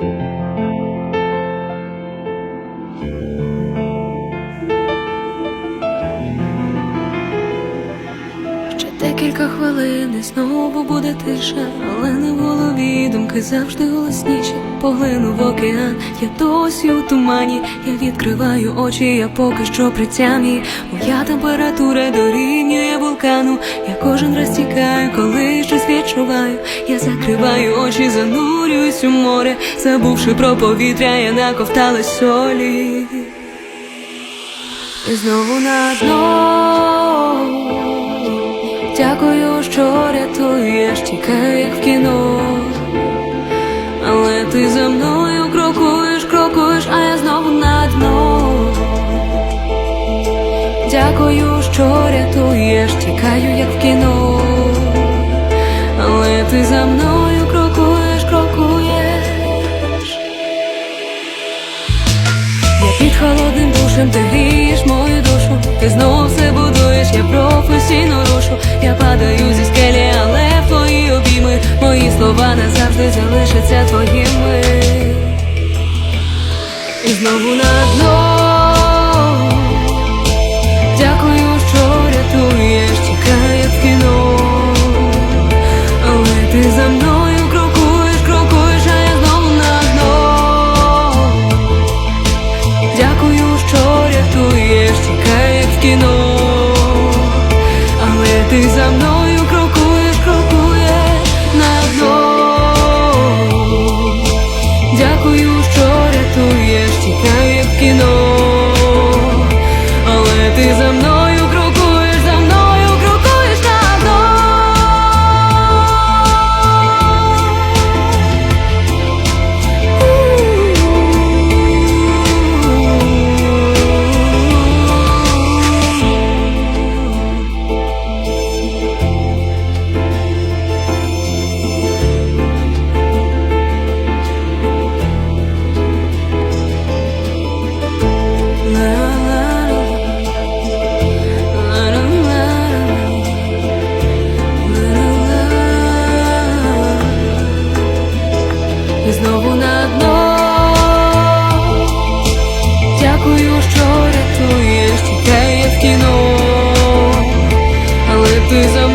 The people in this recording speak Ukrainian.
thank you кілька хвилин і знову буде тиша, але не в голові думки завжди голосніші. Поглину в океан, я досі у тумані. Я відкриваю очі, я поки що при тямі. Моя температура дорівнює вулкану. Я кожен раз тікаю, коли щось відчуваю. Я закриваю очі, занурююсь у море, забувши про повітря, я наковталась солі. І знову на дно Дякую, що рятуєш, тікаю, як в кіно. Але ти за мною крокуєш, крокуєш, а я знову на дно. Дякую, що рятуєш, падаю зі скелі, але твої обійми мої слова назавжди залишаться твоїми. І знову на дно. Дякую, що рятуєш, тікає в кіно. Але ти за мною крокуєш, крокуєш, а я знову на дно. Дякую, що рятуєш, як в кіно, але ти за мною Дякую, що рятуєш, тікає в кіно, але ти за.